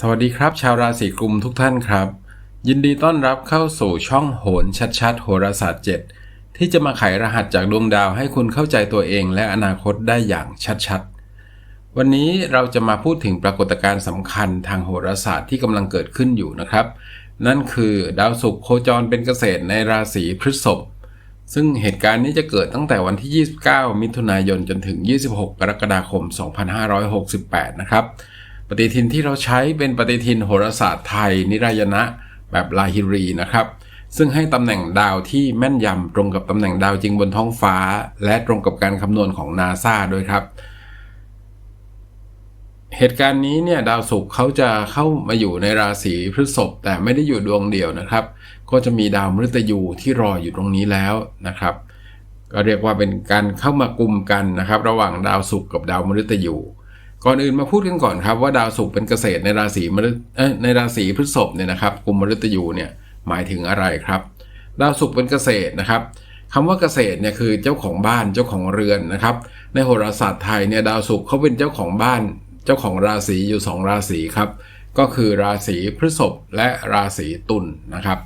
สวัสดีครับ ชาวราศีกุมทุกท่านครับ ยินดีต้อนรับเข้าสู่ช่องโหนชัดๆ โหราศาสตร์ 7 ที่จะมาไขรหัสจากดวงดาวให้คุณเข้าใจตัวเองและอนาคตได้อย่างชัดๆ วันนี้เราจะมาพูดถึงปรากฏการณ์สำคัญทางโหราศาสตร์ที่กำลังเกิดขึ้นอยู่นะครับ นั่นคือดาวศุกร์โคจรเป็นเกษตรในราศีพฤษภซึ่งเหตุการณ์นี้จะเกิดตั้งแต่วันที่ 29 มิถุนายนจนถึง 26 กรกฎาคม 2568 นะครับ ฏิทินที่เราใช้เป็นปฏิทินโหราศาสตร์ไทย นิรายณะแบบลาฮิรีนะครับ ซึ่งให้ตำแหน่งดาวที่แม่นยำตรงกับตำแหน่งดาวจริงบนท้องฟ้า และตรงกับการคำนวณของนาซาด้วยครับ เหตุการณ์นี้เนี่ยดาวศุกร์เขาจะเข้ามาอยู่ในราศีพฤษภแต่ไม่ได้อยู่ดวงเดียวนะครับ ก็จะมีดาวมฤตยูที่รออยู่ตรงนี้แล้วนะครับก็เรียกว่าเป็นการเข้ามากลุ่มกันนะครับ ระหว่างดาวศุกร์กับดาวมฤตยู ก่อนอื่นมาพูดกันก่อนครับว่าดาวศุกร์เป็นเกษตรในราศีมฤตในราศีพฤษภเนี่ยนะครับกลุ่มมฤตยูเนี่ยหมายถึงอะไรครับ ดาวศุกร์เป็นเกษตรนะครับคำว่าเกษตรเนี่ยคือเจ้าของบ้านเจ้าของเรือนนะครับ ในโหราศาสตร์ไทยเนี่ยดาวศุกร์เขาเป็นเจ้าของบ้าน เจ้าของราศีอยู่ 2 ราศีครับ ก็คือราศีพฤษภและราศีตุลนะครับ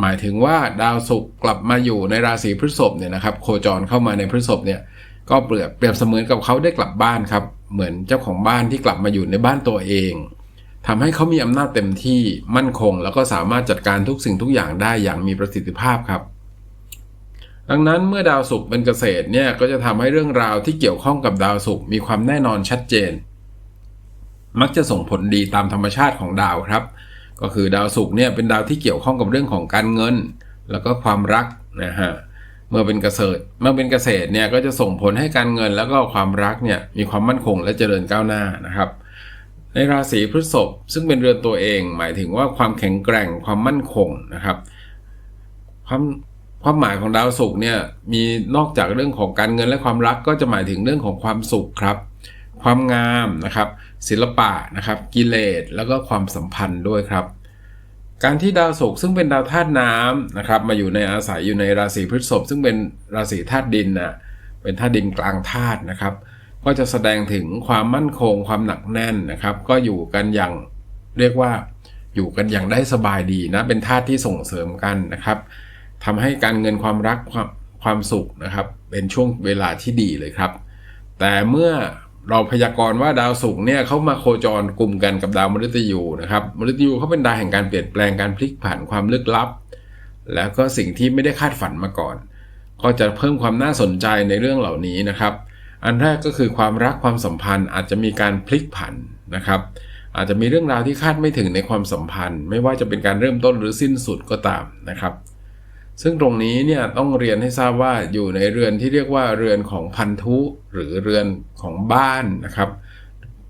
หมายถึงว่าดาวศุกร์กลับมาอยู่ในราศีพฤษภเนี่ยนะครับ โคจรเข้ามาในพฤษภเนี่ย ก็เปรียบเปรียบเสมือนกับเขาได้กลับบ้านครับ เหมือนเจ้าของบ้านที่กลับมาอยู่ในบ้านตัวเองทำให้เขามีอำนาจเต็มที่มั่นคง แล้วก็สามารถจัดการทุกสิ่งทุกอย่างได้อย่างมีประสิทธิภาพครับ ดังนั้นเมื่อดาวศุกร์เป็นเกษตรเนี่ยก็จะทำให้เรื่องราวที่เกี่ยวข้องกับดาวศุกร์มีความแน่นอนชัดเจน มักจะส่งผลดีตามธรรมชาติของดาวครับ ก็คือดาวศุกร์เนี่ยเป็นดาวที่เกี่ยวข้องกับเรื่องของการเงิน แล้วก็ความรักนะฮะเเมื่อเป็นเกษตร เมื่อเป็นเกษตรเนี่ยก็จะส่งผลให้การเงินแล้วก็ความรักเนี่ยมีความมั่นคงและเจริญก้าวหน้านะครับ ในราศีพฤษภซึ่งเป็นเรือนตัวเอง หมายถึงว่าความแข็งแกร่งความมั่นคงนะครับความความหมายของดาวศุกร์เนี่ยมีนอกจากเรื่องของการเงินและความรักก็จะหมายถึงเรื่องของความสุขครับ ความงามนะครับ ศิลปะนะครับ กิเลสแล้วก็ความสัมพันธ์ด้วยครับ การที่ดาวศุกร์ซึ่งเป็นดาวธาตุน้ำนะครับมาอยู่ในอาศัยอยู่ในราศีพฤษภซึ่งเป็นราศีธาตุดินนะเป็นธาตุดินกลางธาตุนะครับ ก็จะแสดงถึงความมั่นคงความหนักแน่นนะครับ ก็อยู่กันอย่างเรียกว่าอยู่กันอย่างได้สบายดีนะเป็นธาตุที่ส่งเสริมกันนะครับทำให้การเงินความรักความความสุขนะครับ เป็นช่วงเวลาที่ดีเลยครับ แต่เมื่อ เราพยากรณ์ว่าดาวศุกร์เนี่ยเขามาโคจรกลุ่มกันกับดาวมฤตยูนะครับมฤตยูเขาเป็นดาวแห่งการเปลี่ยนแปลงการพลิกผันความลึกลับ แล้วก็สิ่งที่ไม่ได้คาดฝันมาก่อน ก็จะเพิ่มความน่าสนใจในเรื่องเหล่านี้นะครับ อันแรกก็คือความรักความสัมพันธ์อาจจะมีการพลิกผันนะครับ อาจจะมีเรื่องราวที่คาดไม่ถึงในความสัมพันธ์ ไม่ว่าจะเป็นการเริ่มต้นหรือสิ้นสุดก็ตามนะครับ ซึ่งตรงนี้เนี่ยต้องเรียนให้ทราบว่าอยู่ในเรือนที่เรียกว่าเรือนของพันธุหรือเรือนของบ้านนะครับ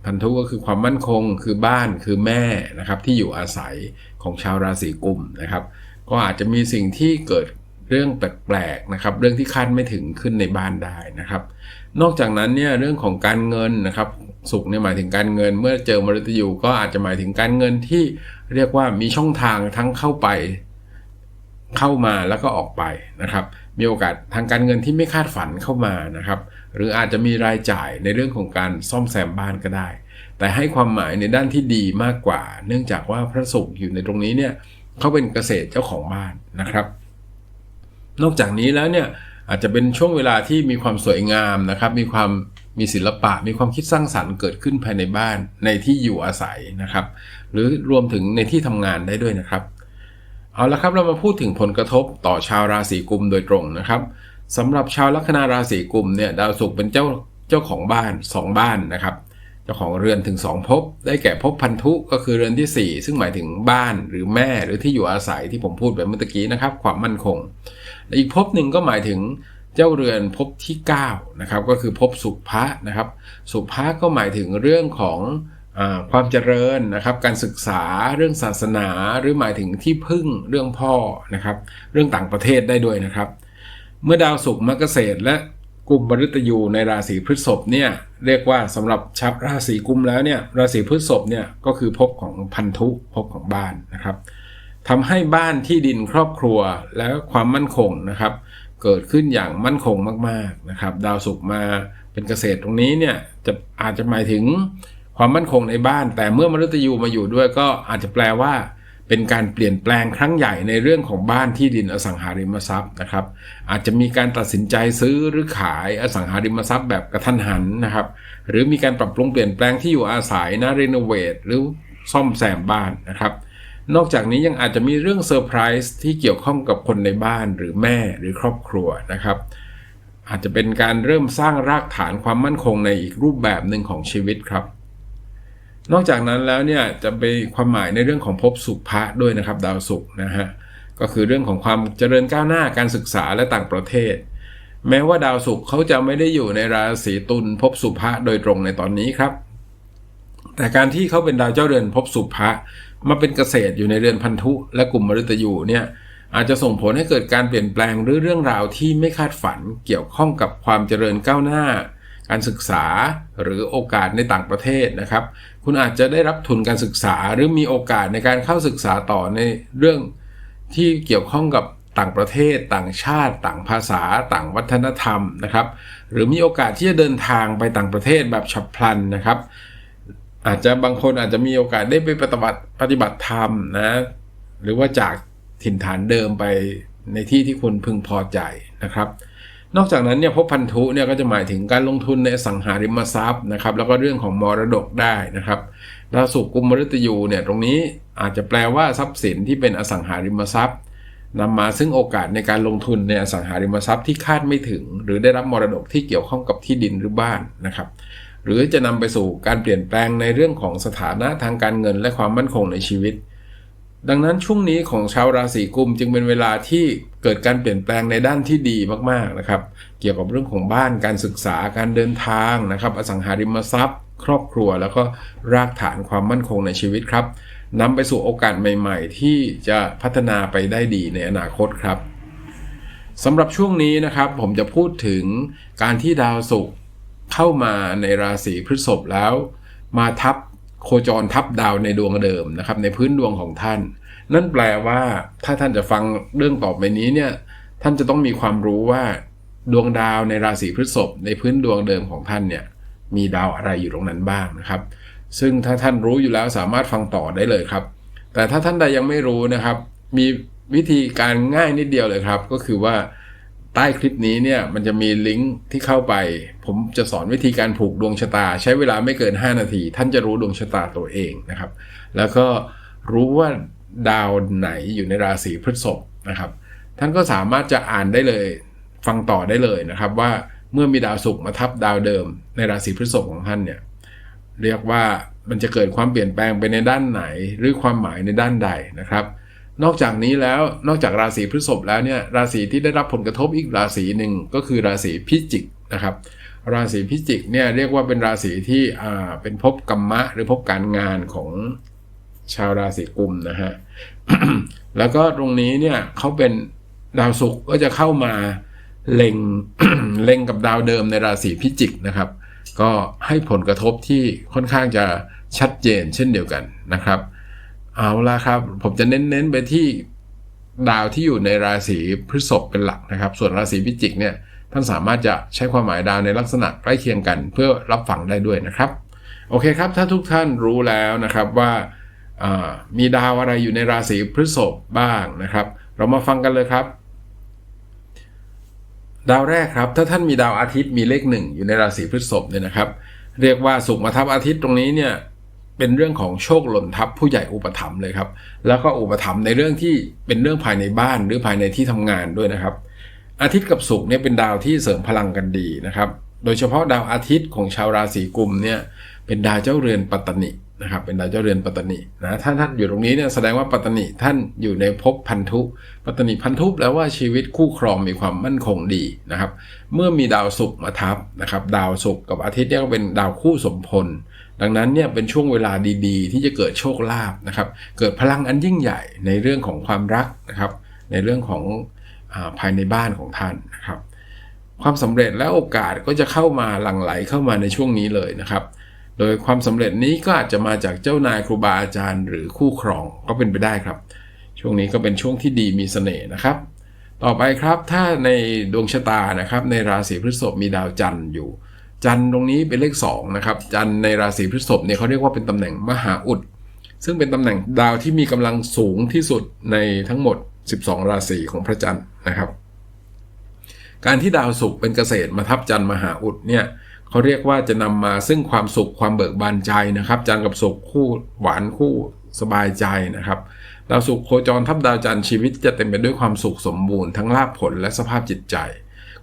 พันธุก็คือความมั่นคงคือบ้านคือแม่นะครับที่อยู่อาศัยของชาวราศีกุมนะครับ ก็อาจจะมีสิ่งที่เกิดเรื่องแปลกๆนะครับ เรื่องที่คาดไม่ถึงขึ้นในบ้านได้นะครับ นอกจากนั้นเนี่ยเรื่องของการเงินนะครับสุขเนี่ยหมายถึงการเงิน เมื่อเจอมฤตยูก็อาจจะหมายถึงการเงินที่เรียกว่ามีช่องทางทั้งเข้าไป เข้ามาแล้วก็ออกไปนะครับ มีโอกาสทางการเงินที่ไม่คาดฝันเข้ามานะครับ หรืออาจจะมีรายจ่ายในเรื่องของการซ่อมแซมบ้านก็ได้ แต่ให้ความหมายในด้านที่ดีมากกว่า เนื่องจากว่าพระศุกร์อยู่ในตรงนี้เนี่ยเขาเป็นเกษตรเจ้าของบ้านนะครับ นอกจากนี้แล้วเนี่ยอาจจะเป็นช่วงเวลาที่มีความสวยงามนะครับ มีความมีศิลปะ มีความคิดสร้างสรรค์เกิดขึ้นภายในบ้านในที่อยู่อาศัยนะครับ หรือรวมถึงในที่ทำงานได้ด้วยนะครับ เอาละครับเรามาพูดถึงผลกระทบต่อชาวราศีกุมโดยตรงนะครับสำหรับชาวลัคนาราศีกุมเนี่ยดาวศุกร์เป็นเจ้าเจ้าของบ้าน 2 บ้านนะครับเจ้าของเรือนถึง 2 ภพได้แก่ภพพันธุก็คือเรือนที่ 4 ซึ่งหมายถึงบ้านหรือแม่หรือที่อยู่อาศัยที่ผมพูดไปเมื่อกี้นะครับ ความมั่นคงและอีกภพหนึ่งก็หมายถึงเจ้าเรือนภพที่9นะครับก็คือภพสุภะนะครับ สุภะก็หมายถึงเรื่องของ ความเจริญนะครับการศึกษาเรื่องศาสนาหรือหมายถึงที่พึ่งเรื่องพ่อนะครับเรื่องต่างประเทศได้ด้วยนะครับ เมื่อดาวศุกร์มกเกษตร และกลุ่มบริตยูในราศีพฤษภเนี่ยเรียกว่าสำหรับชาวราศีกุมแล้วเนี่ยราศีพฤษภเนี่ยก็คือภพของพันธุภพของบ้านนะครับทำให้บ้านที่ดินครอบครัวและความมั่นคงนะครับ เกิดขึ้นอย่างมั่นคงมากๆนะครับ ดาวศุกร์มาเป็นเกษตรตรงนี้เนี่ยจะอาจจะหมายถึง ความมั่นคงในบ้าน แต่เมื่อมฤตยูมาอยู่ด้วยก็อาจจะแปลว่า เป็นการเปลี่ยนแปลงครั้งใหญ่ในเรื่องของบ้านที่ดินอสังหาริมทรัพย์นะครับ อาจจะมีการตัดสินใจซื้อหรือขายอสังหาริมทรัพย์แบบกระทันหันนะครับ หรือมีการปรับปรุงเปลี่ยนแปลงที่อยู่อาศัยนะรีโนเวทหรือซ่อมแซมบ้านนะครับนอกจากนี้ยังอาจจะมีเรื่องเซอร์ไพรส์ที่เกี่ยวข้องกับคนในบ้านหรือแม่หรือครอบครัวนะครับ อาจจะเป็นการเริ่มสร้างรากฐานความมั่นคงในอีกรูปแบบหนึ่งของชีวิตครับ นอกจากนั้นแล้วเนี่ยจะเป็นความหมายในเรื่องของภพสุภะด้วยนะครับดาวศุกร์นะฮะก็คือเรื่องของความเจริญก้าวหน้าการศึกษาและต่างประเทศ แม้ว่าดาวศุกร์เขาจะไม่ได้อยู่ในราศีตุลภพสุภะโดยตรงในตอนนี้ครับ แต่การที่เขาเป็นดาวเจ้าเรือนภพสุภะมาเป็นเกษตรอยู่ในเรือนพันธุและกลุ่มมฤตยูเนี่ยอาจจะส่งผลให้เกิดการเปลี่ยนแปลงหรือเรื่องราวที่ไม่คาดฝันเกี่ยวข้องกับความเจริญก้าวหน้า การศึกษาหรือโอกาสในต่างประเทศนะครับ คุณอาจจะได้รับทุนการศึกษา หรือมีโอกาสในการเข้าศึกษาต่อในเรื่องที่เกี่ยวข้องกับต่างประเทศ ต่างชาติ ต่างภาษา ต่างวัฒนธรรมนะครับ หรือมีโอกาสที่จะเดินทางไปต่างประเทศแบบฉับพลันนะครับ อาจจะบางคนอาจจะมีโอกาสได้ไปปฏิบัติปฏิบัติธรรมนะหรือว่าจากถิ่นฐานเดิมไปในที่ที่คุณพึงพอใจนะครับ นอกจากนั้นเนี่ยพบพันธุเนี่ยก็จะหมายถึงการลงทุนในอสังหาริมทรัพย์นะครับ แล้วก็เรื่องของมรดกได้นะครับดาวศุกกุมมฤตยูเนี่ยตรงนี้อาจจะแปลว่าทรัพย์สินที่เป็นอสังหาริมทรัพย์นำมาซึ่งโอกาสในการลงทุนในอสังหาริมทรัพย์ที่คาดไม่ถึง หรือได้รับมรดกที่เกี่ยวข้องกับที่ดินหรือบ้านนะครับ หรือจะนำไปสู่การเปลี่ยนแปลงในเรื่องของสถานะทางการเงินและความมั่นคงในชีวิต ดังนั้นช่วงนี้ของชาวราศีกุมจึงเป็นเวลาที่เกิดการเปลี่ยนแปลงในด้านที่ดีมากๆนะครับ เกี่ยวกับเรื่องของบ้านการศึกษาการเดินทางนะครับ อสังหาริมทรัพย์ ครอบครัวแล้วก็รากฐานความมั่นคงในชีวิตครับนำไปสู่โอกาสใหม่ ๆ ที่จะพัฒนาไปได้ดีในอนาคตครับสำหรับช่วงนี้นะครับผมจะพูดถึงการที่ดาวศุกร์เข้ามาในราศีพฤษภแล้ว มาทับ โคจรทับดาวในดวงเดิมนะครับในพื้นดวงของท่าน นั่นแปลว่าถ้าท่านจะฟังเรื่องต่อไปนี้เนี่ยท่านจะต้องมีความรู้ว่าดวงดาวในราศีพฤษภในพื้นดวงเดิมของท่านเนี่ยมีดาวอะไรอยู่ตรงนั้นบ้างนะครับ ซึ่งถ้าท่านรู้อยู่แล้วสามารถฟังต่อได้เลยครับ แต่ถ้าท่านใดยังไม่รู้นะครับ มีวิธีการง่ายนิดเดียวเลยครับ ก็คือว่า ใต้คลิปนี้เนี่ยมันจะมีลิงก์ที่เข้าไป ผมจะสอนวิธีการผูกดวงชะตา ใช้เวลาไม่เกิน 5 นาที ท่านจะรู้ดวงชะตาตัวเองนะครับ แล้วก็รู้ว่าดาวไหนอยู่ในราศีพฤษภนะครับ ท่านก็สามารถจะอ่านได้เลยฟังต่อได้เลยนะครับ ว่าเมื่อมีดาวศุกร์มาทับดาวเดิม ในราศีพฤษภของท่านเนี่ยเรียกว่ามันจะเกิดความเปลี่ยนแปลงไปในด้านไหน หรือความหมายในด้านใดนะครับ นอกจากนี้แล้วนอกจากราศีพฤษภแล้วเนี่ยราศีที่ได้รับผลกระทบอีกราศีหนึ่งก็คือราศีพิจิกนะครับ ราศีพิจิกเนี่ยเรียกว่าเป็นราศีที่อ่าเป็นภพกรรมะ หรือภพการงานของชาวราศีกุมนะฮะแล้วก็ตรงนี้เนี่ยเขาเป็นดาวศุกร์ก็จะเข้ามาเล็งเล็งกับดาวเดิมในราศีพิจิกนะครับ ก็ให้ผลกระทบที่ค่อนข้างจะชัดเจนเช่นเดียวกันนะครับ เอาละครับ ผมจะเน้นๆไปที่ดาวที่อยู่ในราศีพฤษภเป็นหลักนะครับ ส่วนราศีพิจิกเนี่ยท่านสามารถจะใช้ความหมายดาวในลักษณะใกล้เคียงกัน เพื่อรับฟังได้ด้วยนะครับ โอเคครับ ถ้าทุกท่านรู้แล้วนะครับว่ามีดาวอะไรอยู่ในราศีพฤษภบ้างนะครับ เรามาฟังกันเลยครับ ดาวแรกครับ ถ้าท่านมีดาวอาทิตย์มีเลขหนึ่งอยู่ในราศีพฤษภเนี่ยนะครับ เรียกว่าสุขมาทับอาทิตย์ตรงนี้เนี่ย เป็นเรื่องของโชคหล่นทับผู้ใหญ่อุปถัมภ์เลยครับ แล้วก็อุปถัมภ์ในเรื่องที่เป็นเรื่องภายในบ้านหรือภายในที่ทำงานด้วยนะครับ อาทิตย์กับศุกร์เนี่ยเป็นดาวที่เสริมพลังกันดีนะครับ โดยเฉพาะดาวอาทิตย์ของชาวราศีกุมเนี่ย เป็นดาวเจ้าเรือนปัตตนินะครับเป็นดาวเจ้าเรือนปัตตนินะถ้าท่านอยู่ตรงนี้เนี่ยแสดงว่าปัตตนิท่านอยู่ในภพพันธุปัตตนิพันธุแล้วว่าชีวิตคู่ครองมีความมั่นคงดีนะครับ เมื่อมีดาวศุกร์มาทับนะครับ ดาวศุกร์กับอาทิตย์เนี่ยก็เป็นดาวคู่สมพล ดังนั้นเนี่ยเป็นช่วงเวลาดีๆ ที่จะเกิดโชคลาภนะครับ เกิดพลังอันยิ่งใหญ่ในเรื่องของความรักนะครับ ในเรื่องของภายในบ้านของท่านนะครับ ความสำเร็จและโอกาสก็จะเข้ามาหลั่งไหลเข้ามาในช่วงนี้เลยนะครับ โดยความสำเร็จนี้ก็อาจจะมาจากเจ้านายครูบาอาจารย์ หรือคู่ครองก็เป็นไปได้ครับ ช่วงนี้ก็เป็นช่วงที่ดีมีเสน่ห์นะครับ ต่อไปครับถ้าในดวงชะตานะครับ ในราศีพฤษภมีดาวจันทร์อยู่ จันทร์ตรงนี้เป็นเลข2นะครับจันทร์ในราศีพฤษภเนี่ยเขาเรียกว่าเป็นตำแหน่งมหาอุด ซึ่งเป็นตำแหน่งดาวที่มีกำลังสูงที่สุดในทั้งหมด 12 ราศีของพระจันทร์นะครับ การที่ดาวศุกร์เป็นเกษตรมาทับจันทร์มหาอุดเนี่ย เขาเรียกว่าจะนำมาซึ่งความสุขความเบิกบานใจนะครับจันทร์กับศุกร์คู่หวานคู่สบายใจนะครับดาวศุกร์โคจรทับดาวจันทร์ชีวิตจะเต็มไปด้วยความสุขสมบูรณ์ทั้งลาภผลและสภาพจิตใจ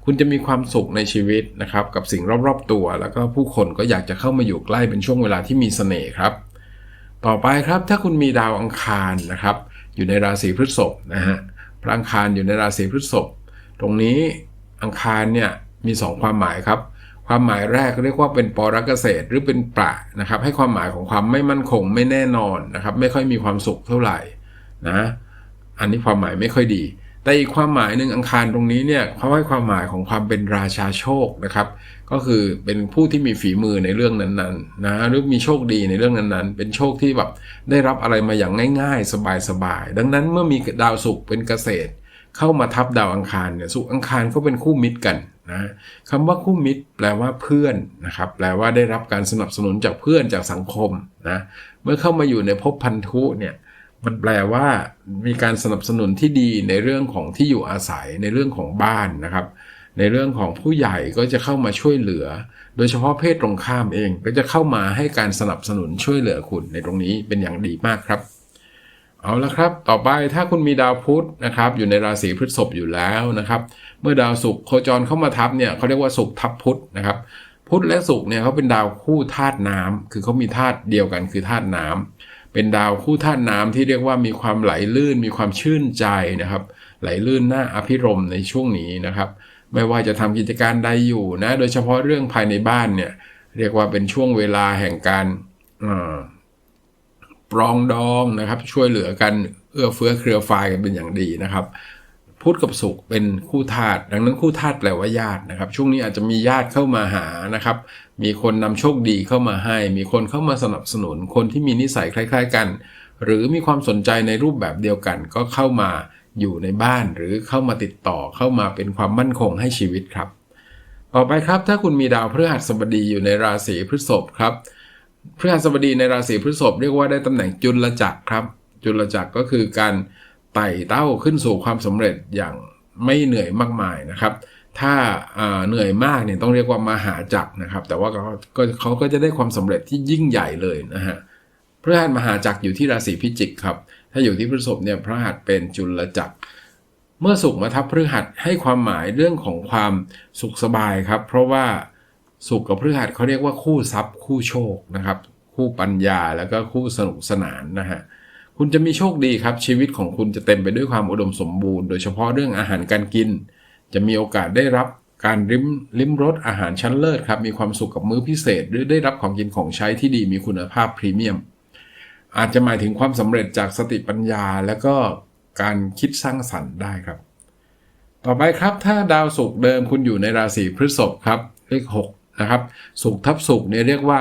คุณจะมีความสุขในชีวิตนะครับกับสิ่งรอบๆตัว แล้วก็ผู้คนก็อยากจะเข้ามาอยู่ใกล้เป็นช่วงเวลาที่มีเสน่ห์ครับ ต่อไปครับถ้าคุณมีดาวอังคารนะครับอยู่ในราศีพฤษภนะฮะพระอังคารอยู่ในราศีพฤษภตรงนี้อังคารเนี่ยมี 2 ความหมายครับ ความหมายแรกเรียกว่าเป็นปรกเกษตรหรือเป็นประนะครับ ให้ความหมายของความไม่มั่นคงไม่แน่นอนนะครับ ไม่ค่อยมีความสุขเท่าไหร่นะอันนี้ความหมายไม่ค่อยดี แต่อีกความหมายหนึ่งอังคารตรงนี้เนี่ยเขาให้ความหมายของความเป็นราชาโชคนะครับ ก็คือเป็นผู้ที่มีฝีมือในเรื่องนั้นๆนะหรือมีโชคดีในเรื่องนั้นๆ เป็นโชคที่แบบได้รับอะไรมาอย่างง่าย ๆ สบายๆดังนั้นเมื่อมีดาวศุกร์เป็นเกษตร เข้ามาทับดาวอังคารเนี่ยสุขอังคารก็เป็นคู่มิตรกัน นะคำว่าคู่มิตร แปลว่าเพื่อนนะครับ แปลว่าได้รับการสนับสนุนจากเพื่อนจากสังคมนะ เมื่อเข้ามาอยู่ในภพพันธุเนี่ยมันแปลว่ามีการสนับสนุนที่ดีในเรื่องของที่อยู่อาศัยในเรื่องของบ้านนะครับ ในเรื่องของผู้ใหญ่ก็จะเข้ามาช่วยเหลือ โดยเฉพาะเพศตรงข้ามเองก็จะเข้ามาให้การสนับสนุนช่วยเหลือคุณในตรงนี้เป็นอย่างดีมากครับ เอาละครับ ต่อไปถ้าคุณมีดาวพุธนะครับอยู่ในราศีพฤษภอยู่แล้วนะครับ เมื่อดาวศุกร์โคจรเข้ามาทับเนี่ยเขาเรียกว่าศุกร์ทับพุธนะครับ พุธและศุกร์เนี่ยเขาเป็นดาวคู่ธาตุน้ำคือเขามีธาตุเดียวกันคือธาตุน้ำเป็นดาวคู่ธาตุน้ำที่เรียกว่ามีความไหลลื่น มีความชื่นใจนะครับ ไหลลื่นน่าอภิรมในช่วงนี้นะครับ ไม่ว่าจะทำกิจการใดอยู่นะ โดยเฉพาะเรื่องภายในบ้านเนี่ยเรียกว่าเป็นช่วงเวลาแห่งการ ปรองดองนะครับ ช่วยเหลือกันเอื้อเฟื้อเครือฝ่ายกันเป็นอย่างดีนะครับพุธกับสุขเป็นคู่ธาตุดังนั้นคู่ธาตุแปลว่าญาตินะครับ ช่วงนี้อาจจะมีญาติเข้ามาหานะครับ มีคนนำโชคดีเข้ามาให้ มีคนเข้ามาสนับสนุน คนที่มีนิสัยคล้าย ๆ กัน หรือมีความสนใจในรูปแบบเดียวกัน ก็เข้ามาอยู่ในบ้านหรือเข้ามาติดต่อเข้ามาเป็นความมั่นคงให้ชีวิตครับ ต่อไปครับถ้าคุณมีดาวพฤหัสบดีอยู่ในราศีพฤษภครับ พฤหัสบดีในราศีพฤษภเรียกว่าได้ตำแหน่งจุลจักรครับ จุลจักรก็คือการไต่เต้าขึ้นสู่ความสำเร็จอย่างไม่เหนื่อยมากมายนะครับ ถ้าเหนื่อยมากเนี่ยต้องเรียกว่ามหาจักรนะครับ แต่ว่าก็เขาก็จะได้ความสำเร็จที่ยิ่งใหญ่เลยนะฮะพฤหัสมหาจักรอยู่ที่ราศีพิจิกครับ ถ้าอยู่ที่พฤษภเนี่ยพฤหัสเป็นจุลจักร เมื่อสุขมาทับพฤหัสให้ความหมายเรื่องของความสุขสบายครับ เพราะว่า สุขกับพฤหัสเขาเรียกว่าคู่ทรัพย์คู่โชคนะครับ คู่ปัญญาแล้วก็คู่สนุกสนานนะฮะคุณจะมีโชคดีครับชีวิตของคุณจะเต็มไปด้วยความอุดมสมบูรณ์ โดยเฉพาะเรื่องอาหารการกิน จะมีโอกาสได้รับการริมริมรสอาหารชั้นเลิศครับมีความสุขกับมื้อพิเศษ หรือได้รับของกินของใช้ที่ดีมีคุณภาพพรีเมียม อาจจะหมายถึงความสำเร็จจากสติปัญญาและก็การคิดสร้างสรรค์ได้ครับ ต่อไปครับถ้าดาวศุกร์เดิมคุณอยู่ในราศีพฤษภครับเลข6 นะครับสุขทับสุขเนี่ยเรียกว่า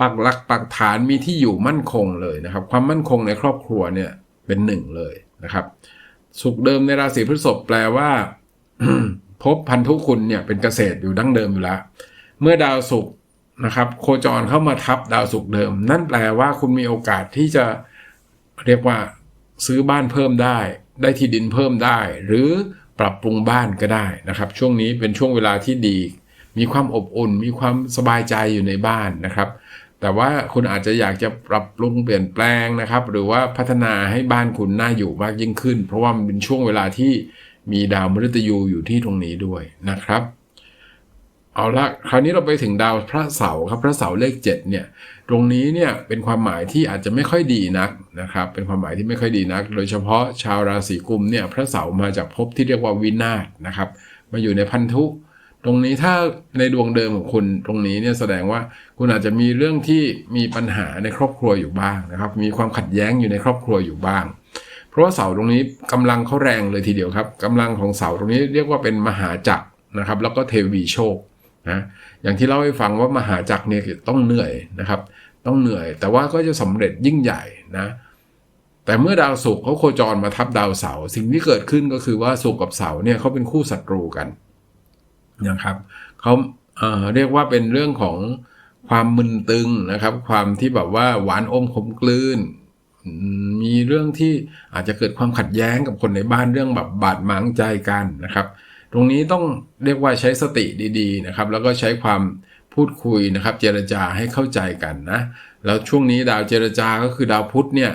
ปักหลักปักฐานมีที่อยู่มั่นคงเลยนะครับ ความมั่นคงในครอบครัวเนี่ยเป็นหนึ่งเลยนะครับ สุขเดิมในราศีพฤษภแปลว่าพบพันธุคุณเนี่ยเป็นเกษตรอยู่ดั้งเดิมอยู่แล้ว เมื่อดาวศุกร์นะครับ โคจรเข้ามาทับดาวศุกร์เดิม นั่นแปลว่าคุณมีโอกาสที่จะเรียกว่าซื้อบ้านเพิ่มได้ ได้ที่ดินเพิ่มได้ หรือปรับปรุงบ้านก็ได้นะครับ ช่วงนี้เป็นช่วงเวลาที่ดี มีความอบอุ่น มีความสบายใจอยู่ในบ้านนะครับ แต่ว่าคุณอาจจะอยากจะปรับปรุงเปลี่ยนแปลงนะครับ หรือว่าพัฒนาให้บ้านคุณน่าอยู่มากยิ่งขึ้น เพราะว่ามันเป็นช่วงเวลาที่มีดาวมฤตยูอยู่ที่ตรงนี้ด้วยนะครับ เอาละคราวนี้เราไปถึงดาวพระเสาร์ครับพระเสาร์เลข 7 เนี่ย ตรงนี้เนี่ยเป็นความหมายที่อาจจะไม่ค่อยดีนักนะครับ เป็นความหมายที่ไม่ค่อยดีนัก โดยเฉพาะชาวราศีกุมเนี่ยพระเสาร์มาจากภพที่เรียกว่าวินาศนะครับ มาอยู่ในพันธุ ตรงนี้ถ้าในดวงเดิมของคุณตรงนี้เนี่ยแสดงว่าคุณอาจจะมีเรื่องที่มีปัญหาในครอบครัวอยู่บ้างนะครับ มีความขัดแย้งอยู่ในครอบครัวอยู่บ้าง เพราะว่าเสาตรงนี้กำลังเขาแรงเลยทีเดียวครับกำลังของเสาตรงนี้เรียกว่าเป็นมหาจักรนะครับ แล้วก็เทวีโชคนะอย่างที่เล่าให้ฟังว่ามหาจักรเนี่ยต้องเหนื่อยนะครับ ต้องเหนื่อย แต่ว่าก็จะสำเร็จยิ่งใหญ่นะแต่เมื่อดาวศุกร์เขาโคจรมาทับดาวเสาร์สิ่งที่เกิดขึ้นก็คือว่าศุกร์กับเสาร์เนี่ยเขาเป็นคู่ศัตรูกัน นะครับเขาเเรียกว่าเป็นเรื่องของความมึนตึงนะครับ ความที่แบบว่าหวานอมขมกลืนมีเรื่องที่อาจจะเกิดความขัดแย้งกับคนในบ้านเรื่องแบบบาดหมางใจกันนะครับ ตรงนี้ต้องเรียกว่าใช้สติดีๆนะครับ แล้วก็ใช้ความพูดคุยนะครับ เจรจาให้เข้าใจกันนะ แล้วช่วงนี้ดาวเจรจา ก็คือดาวพุธเนี่ย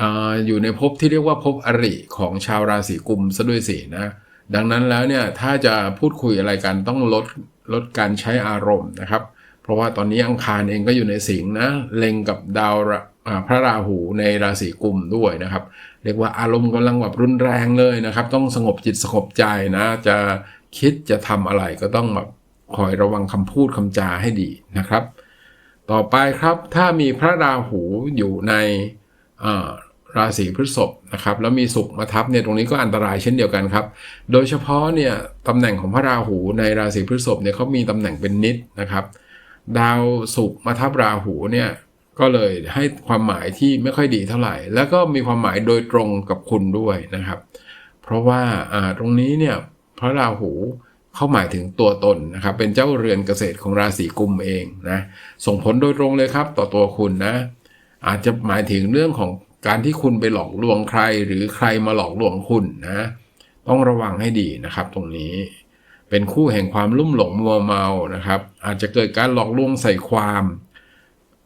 ออยู่ในภพที่เรียกว่าภพอริของชาวราศีกุมซะด้วยสินะ ดังนั้นแล้วเนี่ยถ้าจะพูดคุยอะไรกันต้องลดลดการใช้อารมณ์นะครับ เพราะว่าตอนนี้อังคารเองก็อยู่ในสิงห์นะเล็งกับดาวพระราหูในราศีกุมด้วยนะครับ เรียกว่าอารมณ์กำลังแบบรุนแรงเลยนะครับ ต้องสงบจิตสงบใจนะจะคิดจะทำอะไรก็ต้องแบบคอยระวังคำพูดคำจาให้ดีนะครับ ต่อไปครับถ้ามีพระราหูอยู่ใน ราศีพฤษภนะครับแล้วมีศุกร์มาทับเนี่ยตรงนี้ก็อันตรายเช่นเดียวกันครับ โดยเฉพาะเนี่ยตำแหน่งของพระราหูในราศีพฤษภเนี่ยเขามีตำแหน่งเป็นนิดนะครับ ดาวศุกร์มาทับราหูเนี่ยก็เลยให้ความหมายที่ไม่ค่อยดีเท่าไหร่ แล้วก็มีความหมายโดยตรงกับคุณด้วยนะครับ เพราะว่าอ่าตรงนี้เนี่ยพระราหูเข้าหมายถึงตัวตนนะครับเป็นเจ้าเรือนเกษตรของราศีกุมเองนะส่งผลโดยตรงเลยครับต่อตัวคุณนะอาจจะหมายถึงเรื่องของ การที่คุณไปหลอกลวงใครหรือใครมาหลอกลวงคุณนะ ต้องระวังให้ดีนะครับตรงนี้ เป็นคู่แห่งความลุ่มหลงมัวเมานะครับ อาจจะเกิดการหลอกลวงใส่ความ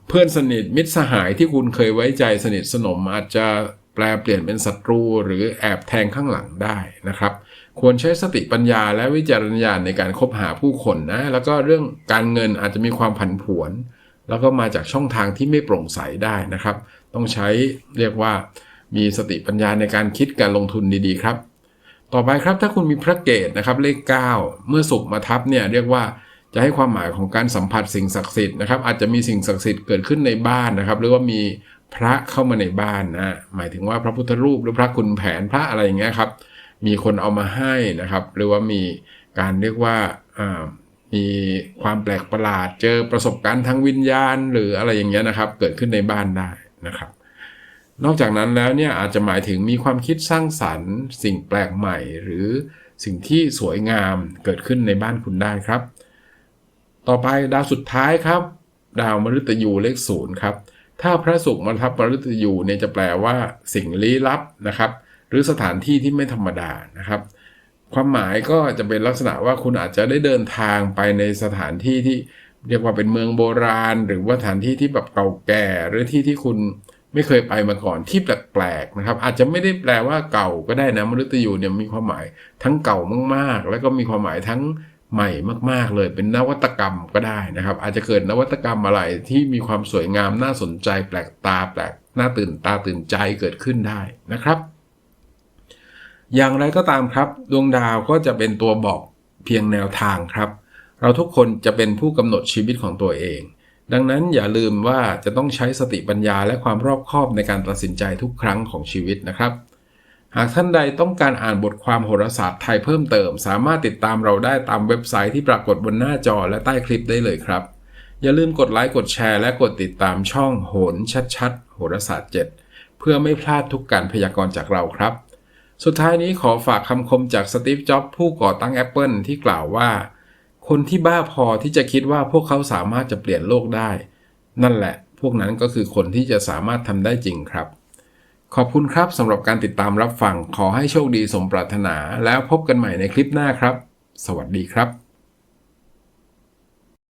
เพื่อนสนิทมิตรสหายที่คุณเคยไว้ใจสนิทสนมอาจจะแปลเปลี่ยนเป็นศัตรูหรือแอบแทงข้างหลังได้นะครับ ควรใช้สติปัญญาและวิจารณญาณในการคบหาผู้คนนะ แล้วก็เรื่องการเงินอาจจะมีความผันผวน แล้วก็มาจากช่องทางที่ไม่โปร่งใสได้นะครับ ต้องใช้เรียกว่ามีสติปัญญาในการคิดการลงทุนดีๆครับ ต่อไปครับถ้าคุณมีพระเกตนะครับเลข 9 เมื่อสุกร์มาทับเนี่ยเรียกว่าจะให้ความหมายของการสัมผัสสิ่งศักดิ์สิทธิ์นะครับอาจจะมีสิ่งศักดิ์สิทธิ์เกิดขึ้นในบ้านนะครับ หรือว่ามีพระเข้ามาในบ้านนะหมายถึงว่าพระพุทธรูปหรือพระคุณแผนพระอะไรอย่างเงี้ยครับมีคนเอามาให้นะครับ หรือว่ามีการเรียกว่ามีความแปลกประหลาดเจอประสบการณ์ทางวิญญาณ หรืออะไรอย่างเงี้ยนะครับ เกิดขึ้นในบ้านได้ นะครับ นอกจากนั้นแล้วเนี่ยอาจจะหมายถึงมีความคิดสร้างสรรค์ สิ่งแปลกใหม่ หรือสิ่งที่สวยงามเกิดขึ้นในบ้านคุณได้ครับ ต่อไปดาวสุดท้ายครับ ดาวมฤตยูเลขศูนย์ครับถ้าพระศุกร์มาทับมฤตยูเนี่ยจะแปลว่าสิ่งลี้ลับนะครับ หรือสถานที่ที่ไม่ธรรมดานะครับ ความหมายก็จะเป็นลักษณะว่าคุณอาจจะได้เดินทางไปในสถานที่ที่ เรียกว่าเป็นเมืองโบราณ หรือว่าสถานที่ที่แบบเก่าแก่ หรือที่ที่คุณไม่เคยไปมาก่อนที่แปลกๆนะครับ อาจจะไม่ได้แปลว่าเก่าก็ได้นะมฤตยูเนี่ยมีความหมายทั้งเก่ามากๆ แล้วก็มีความหมายทั้งใหม่มาก ๆ เลยเป็นนวัตกรรมก็ได้นะครับ อาจจะเกิดนวัตกรรมอะไรที่มีความสวยงามน่าสนใจ แปลกตาแปลกน่าตื่นตาตื่นใจเกิดขึ้นได้นะครับ อย่างไรก็ตามครับ ดวงดาวก็จะเป็นตัวบอกเพียงแนวทางครับ เราทุกคนจะเป็นผู้กำหนดชีวิตของตัวเอง ดังนั้นอย่าลืมว่าจะต้องใช้สติปัญญาและความรอบคอบในการตัดสินใจทุกครั้งของชีวิตนะครับ หากท่านใดต้องการอ่านบทความโหราศาสตร์ไทยเพิ่มเติม สามารถติดตามเราได้ตามเว็บไซต์ที่ปรากฏบนหน้าจอและใต้คลิปได้เลยครับ อย่าลืมกดไลค์กดแชร์และกดติดตามช่องโหนชัดๆโหราศาสตร์ 7 เพื่อไม่พลาดทุกการพยากรณ์จากเราครับ สุดท้ายนี้ขอฝากคำคมจากสตีฟจ็อบส์ผู้ก่อตั้ง Apple ที่กล่าวว่า คนที่บ้าพอที่จะคิดว่าพวกเขาสามารถจะเปลี่ยนโลกได้ นั่นแหละ พวกนั้นก็คือคนที่จะสามารถทำได้จริงครับ ขอบคุณครับสำหรับการติดตามรับฟัง ขอให้โชคดีสมปรารถนา แล้วพบกันใหม่ในคลิปหน้าครับ สวัสดีครับ